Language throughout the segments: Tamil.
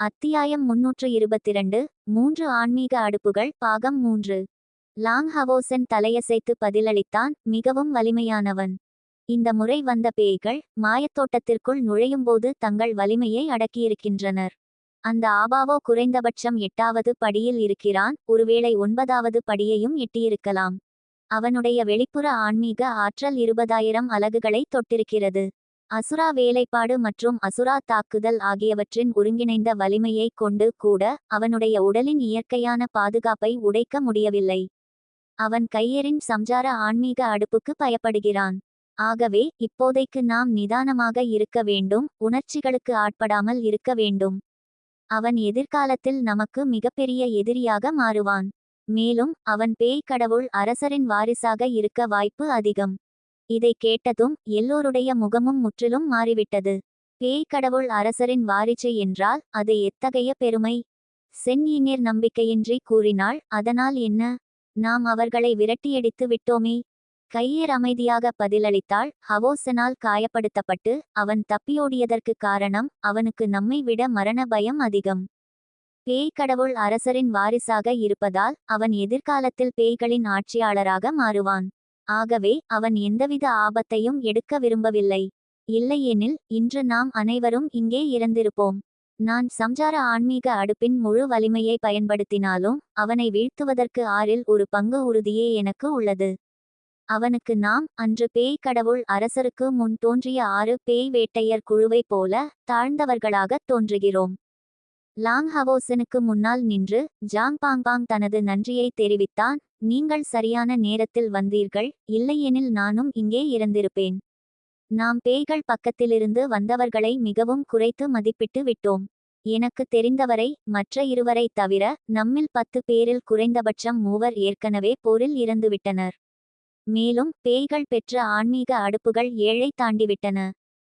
அத்தியாயம் முன்னூற்று இருபத்திரண்டு மூன்று ஆன்மீக அடுப்புகள் பாகம் மூன்று. லாங் ஹவோசன் தலையசைத்து பதிலளித்தான் மிகவும் வலிமையானவன். இந்த முறை வந்த பேய்கள் மாயத்தோட்டத்திற்குள் நுழையும்போது தங்கள் வலிமையை அடக்கியிருக்கின்றனர். அந்த ஆபாவோ குறைந்தபட்சம் எட்டாவது படியில் இருக்கிறான் ஒருவேளை ஒன்பதாவது படியையும் எட்டியிருக்கலாம். அவனுடைய வெளிப்புற ஆன்மீக ஆற்றல் இருபதாயிரம் அலகுகளை தொட்டிருக்கிறது. அசுரா வேலைப்பாடு மற்றும் அசுரா தாக்குதல் ஆகியவற்றின் ஒருங்கிணைந்த வலிமையைக் கொண்டு கூட அவனுடைய உடலின் இயற்கையான பாதுகாப்பை உடைக்க முடியவில்லை. அவன் கையெறின் சம்சார ஆன்மீக அடுப்புக்கு பயப்படுகிறான். ஆகவே இப்போதைக்கு நாம் நிதானமாக இருக்க வேண்டும் உணர்ச்சிகளுக்கு ஆட்படாமல் இருக்க வேண்டும். அவன் எதிர்காலத்தில் நமக்கு மிகப்பெரிய எதிரியாக மாறுவான். மேலும் அவன் பேய் கடவுள் அரசரின் வாரிசாக இருக்க வாய்ப்பு அதிகம். இதை கேட்டதும் எல்லோருடைய முகமும் முற்றிலும் மாறிவிட்டது. பேய் கடவுள் அரசரின் வாரிசு என்றால் அது எத்தகைய பெருமை? சென்னியினர் நம்பிக்கையின்றி கூறினாள் அதனால் என்ன? நாம் அவர்களை விரட்டியடித்து விட்டோமே? கையேர் அமைதியாக பதிலளித்தாள் ஹவோசனால் காயப்படுத்தப்பட்டு அவன் தப்பியோடியதற்கு காரணம் அவனுக்கு நம்மை விட மரண பயம் அதிகம். பேய் கடவுள் அரசரின் வாரிசாக இருப்பதால் அவன் எதிர்காலத்தில் பேய்களின் ஆட்சியாளராக மாறுவான். ஆகவே அவன் எந்தவித ஆபத்தையும் எடுக்க விரும்பவில்லை. இல்லையெனில் இன்று நாம் அனைவரும் இங்கே இறந்திருப்போம். நான் சம்சார ஆன்மீக அடுப்பின் முழு வலிமையை பயன்படுத்தினாலும் அவனை வீழ்த்துவதற்கு ஆறில் ஒரு பங்கு உறுதியே எனக்கு உள்ளது. அவனுக்கு நாம் அன்று பேய் கடவுள் அரசருக்கு முன் தோன்றிய ஆறு பேய் வேட்டையர் குழுவைப் போல தாழ்ந்தவர்களாகத் தோன்றுகிறோம். லாங் ஹவோசனுக்கு முன்னால் நின்று ஜாங் பாங்பாங் தனது நன்றியை தெரிவித்தான் நீங்கள் சரியான நேரத்தில் வந்தீர்கள் இல்லையெனில் நானும் இங்கே இறந்திருப்பேன். நாம் பேய்கள் பக்கத்திலிருந்து வந்தவர்களை மிகவும் குறைத்து மதிப்பிட்டு விட்டோம். எனக்கு தெரிந்தவரை மற்ற இருவரை தவிர நம்மில் பத்து பேரில் குறைந்தபட்சம் மூவர் ஏற்கனவே போரில் இறந்துவிட்டனர். மேலும் பேய்கள் பெற்ற ஆன்மீக அடுப்புகள் ஏழை தாண்டிவிட்டன.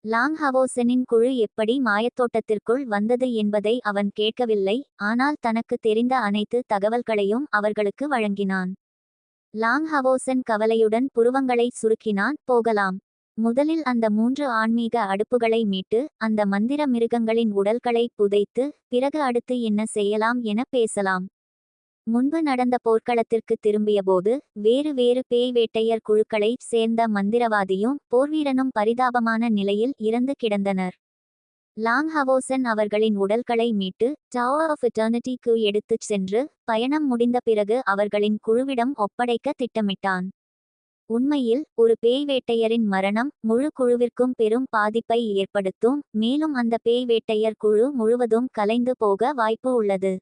லாங் ஹவோசனின் குழு எப்படி மாயத்தோட்டத்திற்குள் வந்தது என்பதை அவன் கேட்கவில்லை ஆனால் தனக்கு தெரிந்த அனைத்து தகவல்களையும் அவர்களுக்கு வழங்கினான். லாங் ஹவோசன் கவலையுடன் புருவங்களை சுருக்கினான் போகலாம். முதலில் அந்த மூன்று ஆன்மீக அடுப்புகளை மீட்டு அந்த மந்திர மிருகங்களின் உடல்களை புதைத்து பிறகு அடுத்து என்ன செய்யலாம் என பேசலாம். முன்பு நடந்த போர்க்களத்திற்கு திரும்பியபோது வேறு வேறு பேய் வேட்டையர் குழுக்களைச் சேர்ந்த மந்திரவாதியும் போர்வீரனும் பரிதாபமான நிலையில் இறந்து கிடந்தனர். லாங் ஹவோசன் அவர்களின் உடல்களை மீட்டு டவர் ஆஃப் இட்டர்னிட்டிக்கு எடுத்துச் சென்று பயணம் முடிந்த பிறகு அவர்களின் குழுவிடம் ஒப்படைக்க திட்டமிட்டான். உண்மையில் ஒரு பேய் வேட்டையரின் மரணம் முழு குழுவிற்கும் பெரும் பாதிப்பை ஏற்படுத்தும் மேலும் அந்த பேய் வேட்டையர் குழு முழுவதும் கலைந்து போக வாய்ப்பு உள்ளது.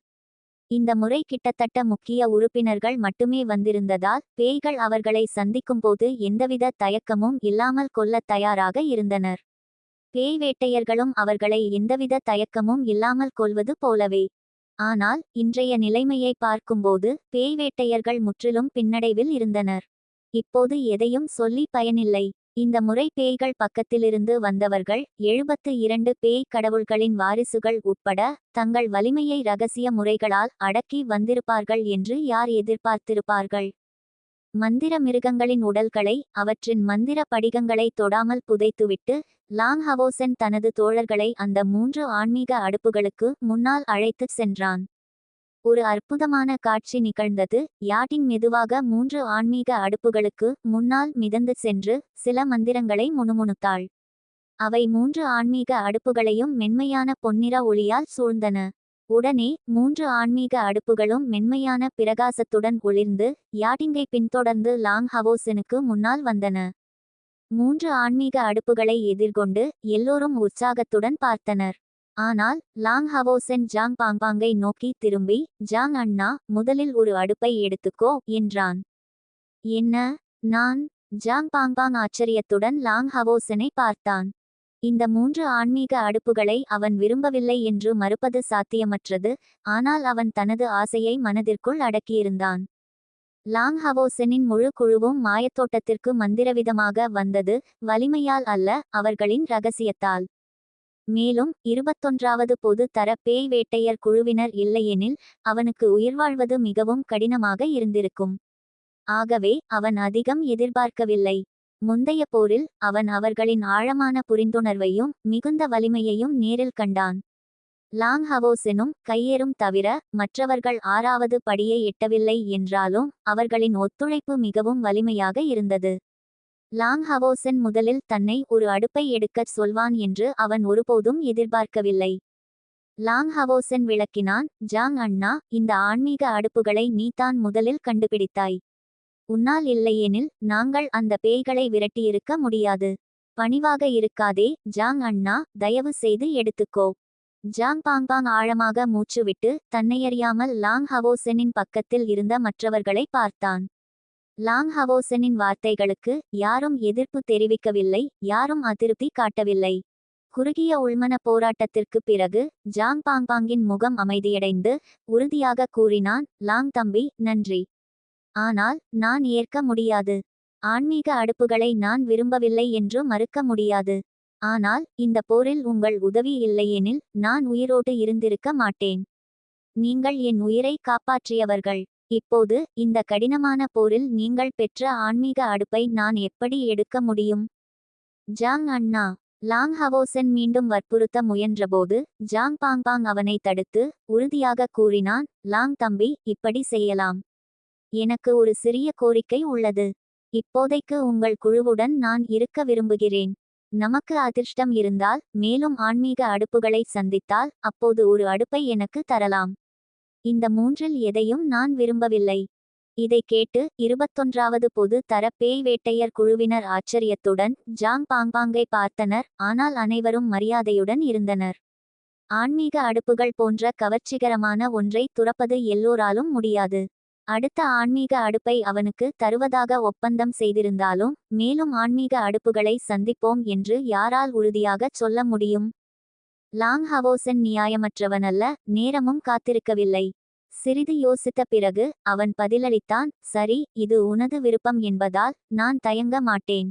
இந்த முறை கிட்டத்தட்ட முக்கிய உறுப்பினர்கள் மட்டுமே வந்திருந்ததால் பேய்கள் அவர்களை சந்திக்கும்போது எந்தவித தயக்கமும் இல்லாமல் கொல்ல தயாராக இருந்தனர். பேய் வேட்டையர்களும் அவர்களை எந்தவித தயக்கமும் இல்லாமல் கொல்வது போலவே. ஆனால் இன்றைய நிலைமையை பார்க்கும்போது பேய் வேட்டையர்கள் முற்றிலும் பின்னடைவில் இருந்தனர். இப்போது எதையும் சொல்லி பயனில்லை. இந்த முறை பேய்கள் பக்கத்திலிருந்து வந்தவர்கள் எழுபத்து இரண்டு பேய் கடவுள்களின் வாரிசுகள் உட்பட தங்கள் வலிமையை ரகசிய முறைகளால் அடக்கி வந்திருப்பார்கள் என்று யார் எதிர்பார்த்திருப்பார்கள்? மந்திர மிருகங்களின் உடல்களை அவற்றின் மந்திர படிகங்களை தொடாமல் புதைத்துவிட்டு லாங் ஹவோசன் தனது தோழர்களை அந்த மூன்று ஆன்மீக அடுப்புகளுக்கு முன்னால் அழைத்துச் சென்றான். ஒரு அற்புதமான காட்சி நிகழ்ந்தது. யாட்டின் மெதுவாக மூன்று ஆன்மீக அடுப்புகளுக்கு முன்னால் மிதந்து சென்று சில மந்திரங்களை முணுமுணுத்தாள். அவை மூன்று ஆன்மீக அடுப்புகளையும் மென்மையான பொன்னிற ஒளியால் சூழ்ந்தன. உடனே மூன்று ஆன்மீக அடுப்புகளும் மென்மையான பிரகாசத்துடன் ஒளிர்ந்து யாட்டிங்கை பின்தொடர்ந்து லாங் ஹவோசனுக்கு முன்னால் வந்தன. மூன்று ஆன்மீக அடுப்புகளை எதிர்கொண்டு எல்லோரும் உற்சாகத்துடன் பார்த்தனர். ஆனால் லாங் ஹவோசென் ஜாங் பாங்பாங்கை நோக்கி திரும்பி ஜாங் அண்ணா முதலில் ஒரு அடுப்பை எடுத்துக்கோ என்றான். என்ன? நான்? ஜாங் பாங்பாங் ஆச்சரியத்துடன் லாங் ஹவோசனை பார்த்தான். இந்த மூன்று ஆன்மீக அடுப்புகளை அவன் விரும்பவில்லை என்று மறுப்பது சாத்தியமற்றது ஆனால் அவன் தனது ஆசையை மனதிற்குள் அடக்கியிருந்தான். லாங் ஹவோசனின் முழு குழுவும் மாயத்தோட்டத்திற்கு மந்திரவிதமாக வந்தது வலிமையால் அல்ல அவர்களின் ரகசியத்தால். மேலும் இருபத்தொன்றாவது பொது தர பேய் வேட்டையர் குழுவினர் இல்லையெனில் அவனுக்கு உயிர்வாழ்வது மிகவும் கடினமாக இருந்திருக்கும். ஆகவே அவன் அதிகம் எதிர்பார்க்கவில்லை. முந்தைய போரில் அவன் அவர்களின் ஆழமான புரிந்துணர்வையும் மிகுந்த வலிமையையும் நேரில் கண்டான். லாங் ஹவோசெனும் கையேறும் தவிர மற்றவர்கள் ஆறாவது படியை எட்டவில்லை என்றாலும் அவர்களின் ஒத்துழைப்பு மிகவும் வலிமையாக இருந்தது. லாங் ஹவோசென் முதலில் தன்னை ஒரு அடுப்பை எடுக்கச் சொல்வான் என்று அவன் ஒருபோதும் எதிர்பார்க்கவில்லை. லாங் ஹவோசென் விளக்கினான் ஜாங் அண்ணா இந்த ஆன்மீக அடுப்புகளை நீதான் முதலில் கண்டுபிடித்தாய். உன்னால் இல்லையெனில் நாங்கள் அந்த பேய்களை விரட்டியிருக்க முடியாது. பணிவாக இருக்காதே ஜாங் அண்ணா தயவு செய்து எடுத்துக்கோ ஜாங் பாங்பாங் ஆழமாக மூச்சுவிட்டு தன்னையறியாமல் லாங் ஹவோசெனின் பக்கத்தில் இருந்த மற்றவர்களை பார்த்தான். லாங் ஹவோசனின் வார்த்தைகளுக்கு யாரும் எதிர்ப்பு தெரிவிக்கவில்லை யாரும் அதிருப்தி காட்டவில்லை. குறுகிய உள்மன போராட்டத்திற்கு பிறகு ஜாங் பாங்பாங்கின் முகம் அமைதியடைந்து உறுதியாக கூறினான் லாங் தம்பி நன்றி. ஆனால் நான் ஏற்க முடியாது. ஆன்மீக அடுப்புகளை நான் விரும்பவில்லை என்று மறுக்க முடியாது. ஆனால் இந்த போரில் உங்கள் உதவி இல்லையெனில் நான் உயிரோடு இருந்திருக்க மாட்டேன். நீங்கள் என் உயிரை காப்பாற்றியவர்கள். இப்போது இந்த கடினமான போரில் நீங்கள் பெற்ற ஆன்மீக அடுப்பை நான் எப்படி எடுக்க முடியும்? ஜாங் அண்ணா லாங் ஹவோசென் மீண்டும் வற்புறுத்த முயன்றபோது ஜாங் பாங்பாங் அவனை தடுத்து உறுதியாக கூறினான் லாங் தம்பி இப்படி செய்யலாம். எனக்கு ஒரு சிறிய கோரிக்கை உள்ளது. இப்போதைக்கு உங்கள் குழுவுடன் நான் இருக்க விரும்புகிறேன். நமக்கு அதிர்ஷ்டம் இருந்தால் மேலும் ஆன்மீக அடுப்புகளை சந்தித்தால் அப்போது ஒரு அடுப்பை எனக்கு தரலாம். இந்த மூன்றில் எதையும் நான் விரும்பவில்லை. இதை கேட்டு இருபத்தொன்றாவது பொது தர பேய் வேட்டையர் குழுவினர் ஆச்சரியத்துடன் ஜாங் பாங்பாங்கை பார்த்தனர் ஆனால் அனைவரும் மரியாதையுடன் இருந்தனர். ஆன்மீக அடுப்புகள் போன்ற கவர்ச்சிகரமான ஒன்றை துறப்பது எல்லோராலும் முடியாது. அடுத்த ஆன்மீக அடுப்பை அவனுக்கு தருவதாக ஒப்பந்தம் செய்திருந்தாலும் மேலும் ஆன்மீக அடுப்புகளை சந்திப்போம் என்று யாரால் உறுதியாகச் சொல்ல முடியும்? லாங் ஹவோசன் நியாயமற்றவனல்ல நேரமும் காத்திருக்கவில்லை. சிறிது யோசித்த பிறகு அவன் பதிலளித்தான் சரி இது உனது விருப்பம் என்பதால் நான் தயங்க மாட்டேன்.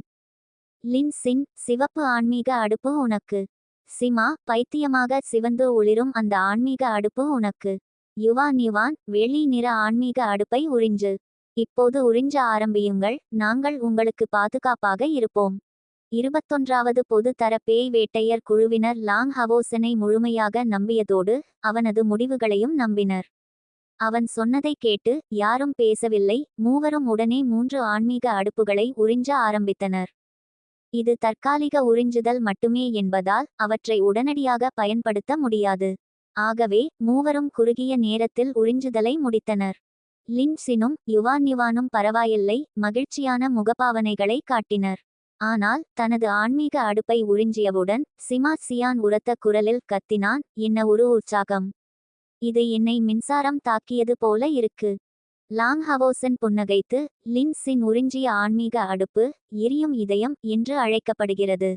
லின்சின் சிவப்பு ஆன்மீக அடுப்பு உனக்கு. சிமா பைத்தியமாக சிவந்து ஒளிரும் அந்த ஆன்மீக அடுப்பு உனக்கு. யுவான் யுவான் வெளி நிற ஆன்மீக அடுப்பை உறிஞ்சு. இப்போது உறிஞ்ச ஆரம்பியுங்கள் நாங்கள் உங்களுக்கு பாதுகாப்பாக இருப்போம். இருபத்தொன்றாவது பொது தர பேய் வேட்டையர் குழுவினர் லாங் ஹவோசனை முழுமையாக நம்பியதோடு அவனது முடிவுகளையும் நம்பினர். அவன் சொன்னதை கேட்டு யாரும் பேசவில்லை மூவரும் உடனே மூன்று ஆன்மீக அடுப்புகளை உறிஞ்ச ஆரம்பித்தனர். இது தற்காலிக உறிஞ்சுதல் மட்டுமே என்பதால் அவற்றை உடனடியாக பயன்படுத்த முடியாது. ஆகவே மூவரும் குறுகிய நேரத்தில் உறிஞ்சுதலை முடித்தனர். லின்சினும் யுவான் யுவானும் பரவாயில்லை மகிழ்ச்சியான முகபாவனைகளை காட்டினர். ஆனால் தனது ஆன்மீக அடுப்பை உறிஞ்சியவுடன் சிமா சியான் உரத்த குரலில் கத்தினான் என்ன ஒரு உற்சாகம். இது என்னை மின்சாரம் தாக்கியது போல இருக்கு லாங் ஹவோசன் புன்னகைத்து லின்ஸின் உறிஞ்சிய ஆன்மீக அடுப்பு எரியும் இதயம் என்று அழைக்கப்படுகிறது.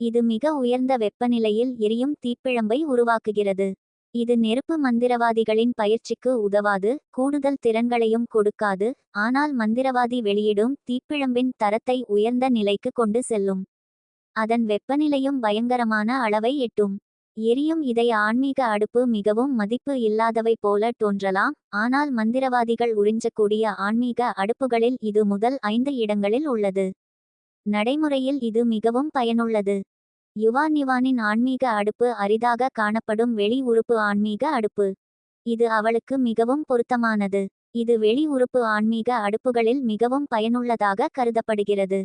இது மிக உயர்ந்த வெப்பநிலையில் எரியும் தீப்பிழம்பை உருவாக்குகிறது. இது நெருப்பு மந்திரவாதிகளின் பயிற்சிக்கு உதவாது கூடுதல் திறன்களையும் கொடுக்காது ஆனால் மந்திரவாதி வெளியிடும் தீப்பிழம்பின் தரத்தை உயர்ந்த நிலைக்கு கொண்டு செல்லும். அதன் வெப்பநிலையும் பயங்கரமான அளவை எட்டும். எரியும் இதை ஆன்மீக அடுப்பு மிகவும் மதிப்பு இல்லாதவை போல தோன்றலாம் ஆனால் மந்திரவாதிகள் உறிஞ்சக்கூடிய ஆன்மீக அடுப்புகளில் இது முதல் ஐந்து இடங்களில் உள்ளது. நடைமுறையில் இது மிகவும் பயனுள்ளது. யுவான் யுவானின் ஆன்மீக அடுப்பு அரிதாக காணப்படும் வெளி உறுப்பு ஆன்மீக அடுப்பு. இது அவளுக்கு மிகவும் பொருத்தமானது. இது வெளி உறுப்பு ஆன்மீக அடுப்புகளில் மிகவும் பயனுள்ளதாக கருதப்படுகிறது.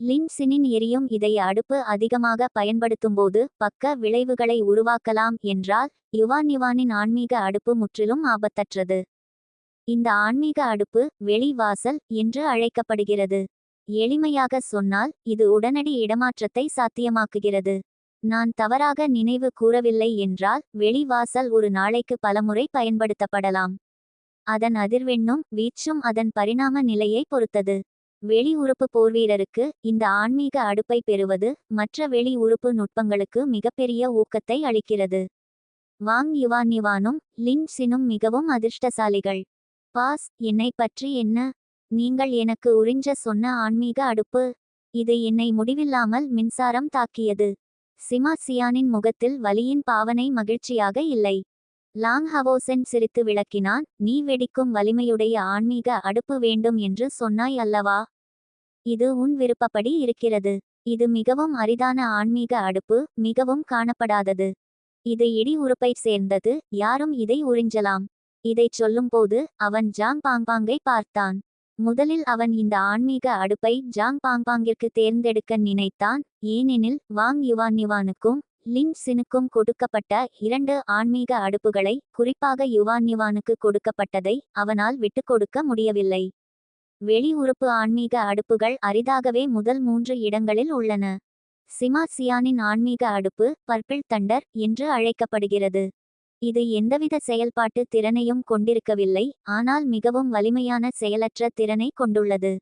லின்சினின் எரியும் இதய அடுப்பு அதிகமாக பயன்படுத்தும்போது பக்க விளைவுகளை உருவாக்கலாம் என்றால் யுவான் யுவானின் ஆன்மீக அடுப்பு முற்றிலும் ஆபத்தற்றது. இந்த ஆன்மீக அடுப்பு வெளி வாசல் என்று அழைக்கப்படுகிறது. எளிமையாக சொன்னால் இது உடனடி இடமாற்றத்தை சாத்தியமாக்குகிறது. நான் தவறாக நினைவு கூறவில்லை என்றால் வெளிவாசல் ஒரு நாளைக்கு பலமுறை பயன்படுத்தப்படலாம். அதன் அதிர்வெண்ணும் வீச்சும் அதன் பரிணாம நிலையை பொறுத்தது. வெளி உறுப்பு போர்வீரருக்கு இந்த ஆன்மீக அடுப்பை பெறுவது மற்ற வெளி உறுப்பு நுட்பங்களுக்கு மிகப்பெரிய ஊக்கத்தை அளிக்கிறது. வாங் யுவான் யுவானும் லின் சினும் மிகவும் அதிர்ஷ்டசாலிகள். பாஸ் என்னை பற்றி என்ன? நீங்கள் எனக்கு உறிஞ்ச சொன்ன ஆன்மீக அடுப்பு. இது என்னை முடிவில்லாமல் மின்சாரம் தாக்கியது. சிமா சியானின் முகத்தில் வலியின் பாவனை மகிழ்ச்சியாக இல்லை. லாங் ஹவோசென் சிரித்து விளக்கினான் நீ வெடிக்கும் வலிமையுடைய ஆன்மீக அடுப்பு வேண்டும் என்று சொன்னாய் அல்லவா? இது உன் விருப்பப்படி இருக்கிறது. இது மிகவும் அரிதான ஆன்மீக அடுப்பு மிகவும் காணப்படாதது. இது இடி உறுப்பைச் சேர்ந்தது யாரும் இதை உறிஞ்சலாம். இதைச் சொல்லும்போது அவன் ஜாங் பாங்பாங்கை பார்த்தான். முதலில் அவன் இந்த ஆன்மீக அடுப்பை ஜாங் பாங்பாங்கிற்கு தேர்ந்தெடுக்க நினைத்தான். ஏனெனில் வாங் யுவான் யுவானுக்கும் லின் சினுக்கும் கொடுக்கப்பட்ட இரண்டு ஆன்மீக அடுப்புகளை குறிப்பாக யுவான் யுவானுக்கு கொடுக்கப்பட்டதை அவனால் விட்டுக் கொடுக்க முடியவில்லை. வெளி உறுப்பு ஆன்மீக அடுப்புகள் அரிதாகவே முதல் மூன்று இடங்களில் உள்ளன. சிமா சியானின் ஆன்மீக அடுப்பு பர்பிள் தண்டர் என்று அழைக்கப்படுகிறது. இது எந்தவித செயல்பாட்டு திறனையும் கொண்டிருக்கவில்லை ஆனால் மிகவும் வலிமையான செயலற்ற திறனை கொண்டுள்ளது.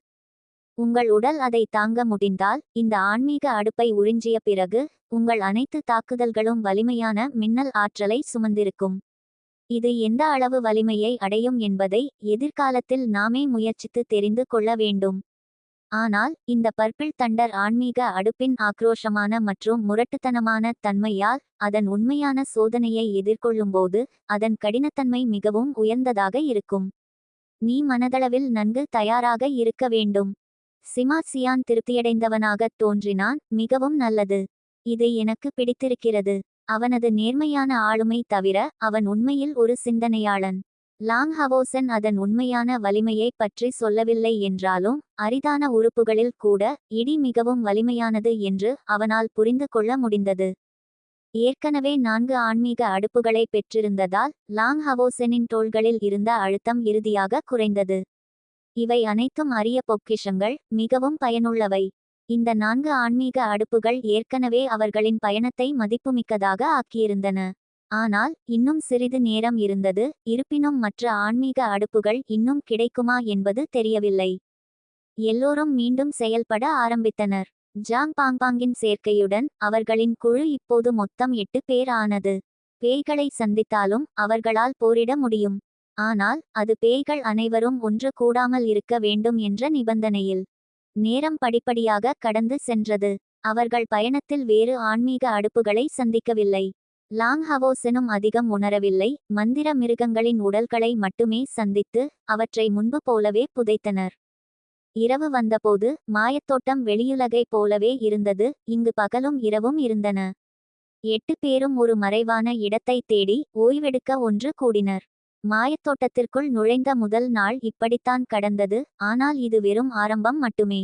உங்கள் உடல் அதை தாங்க முடிந்தால் இந்த ஆன்மீக அடுப்பை உறிஞ்சிய பிறகு உங்கள் அனைத்து தாக்குதல்களும் வலிமையான மின்னல் ஆற்றலை சுமந்திருக்கும். இது எந்த அளவு வலிமையை அடையும் என்பதை எதிர்காலத்தில் நாமே முயற்சித்து தெரிந்து கொள்ள வேண்டும். ஆனால் இந்த பர்பிள் தண்டர் ஆன்மீக அடுப்பின் ஆக்ரோஷமான மற்றும் முரட்டுத்தனமான தன்மையால் அதன் உண்மையான சோதனையை எதிர்கொள்ளும்போது அதன் கடினத்தன்மை மிகவும் உயர்ந்ததாக இருக்கும். நீ மனதளவில் நன்கு தயாராக இருக்க வேண்டும். சிமா சியான் திருப்தியடைந்தவனாக தோன்றினான் மிகவும் நல்லது. இது எனக்கு பிடித்திருக்கிறது. அவனது நேர்மையான ஆளுமை தவிர அவன் உண்மையில் ஒரு சிந்தனையாளன். லாங் ஹவோசன் அதன் உண்மையான வலிமையை பற்றி சொல்லவில்லை என்றாலும் அரிதான உறுப்புகளில் கூட இடி மிகவும் வலிமையானது என்று அவனால் புரிந்து கொள்ள முடிந்தது. ஏற்கனவே நான்கு ஆன்மீக அடுப்புகளை பெற்றிருந்ததால் லாங் ஹவோசனின் தோள்களில் இருந்த அழுத்தம் இறுதியாக குறைந்தது. இவை அனைத்தும் அரிய பொக்கிஷங்கள் மிகவும் பயனுள்ளவை. இந்த நான்கு ஆன்மீக அடுப்புகள் ஏற்கனவே அவர்களின் பயணத்தை மதிப்புமிக்கதாக ஆக்கியிருந்தன. ஆனால் இன்னும் சிறிது நேரம் இருந்தது இருப்பினும் மற்ற ஆன்மீக அடுப்புகள் இன்னும் கிடைக்குமா என்பது தெரியவில்லை. எல்லோரும் மீண்டும் செயல்பட ஆரம்பித்தனர். ஜாங் பாங்பாங்கின் சேர்க்கையுடன் அவர்களின் குழு இப்போது மொத்தம் எட்டு பேர் ஆனது. பேய்களை சந்தித்தாலும் அவர்களால் போரிட முடியும். ஆனால் அது பேய்கள் அனைவரும் ஒன்று கூடாமல் இருக்க வேண்டும் என்ற நிபந்தனையில். நேரம் படிப்படியாக கடந்து சென்றது. அவர்கள் பயணத்தில் வேறு ஆன்மீக அடுப்புகளை சந்திக்கவில்லை. லாங் ஹவோசனும் அதிகம் உணரவில்லை. மந்திர மிருகங்களின் உடல்களை மட்டுமே சந்தித்து அவற்றை முன்பு போலவே புதைத்தனர். இரவு வந்தபோது மாயத்தோட்டம் வெளியுலகைப் போலவே இருந்தது. இங்கு பகலும் இரவும் இருந்தன. எட்டு பேரும் ஒரு மறைவான இடத்தை தேடி ஓய்வெடுக்க ஒன்று கூடினர். மாயத்தோட்டத்திற்குள் நுழைந்த முதல் நாள் இப்படித்தான் கடந்தது. ஆனால் இது வெறும் ஆரம்பம் மட்டுமே.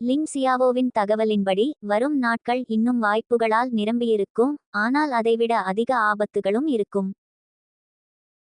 லிங் சியாவோவின் தகவலின்படி வரும் நாட்கள் இன்னும் வாய்ப்புகளால் நிரம்பியிருக்கும் ஆனால் அதைவிட அதிக ஆபத்துகளும் இருக்கும்.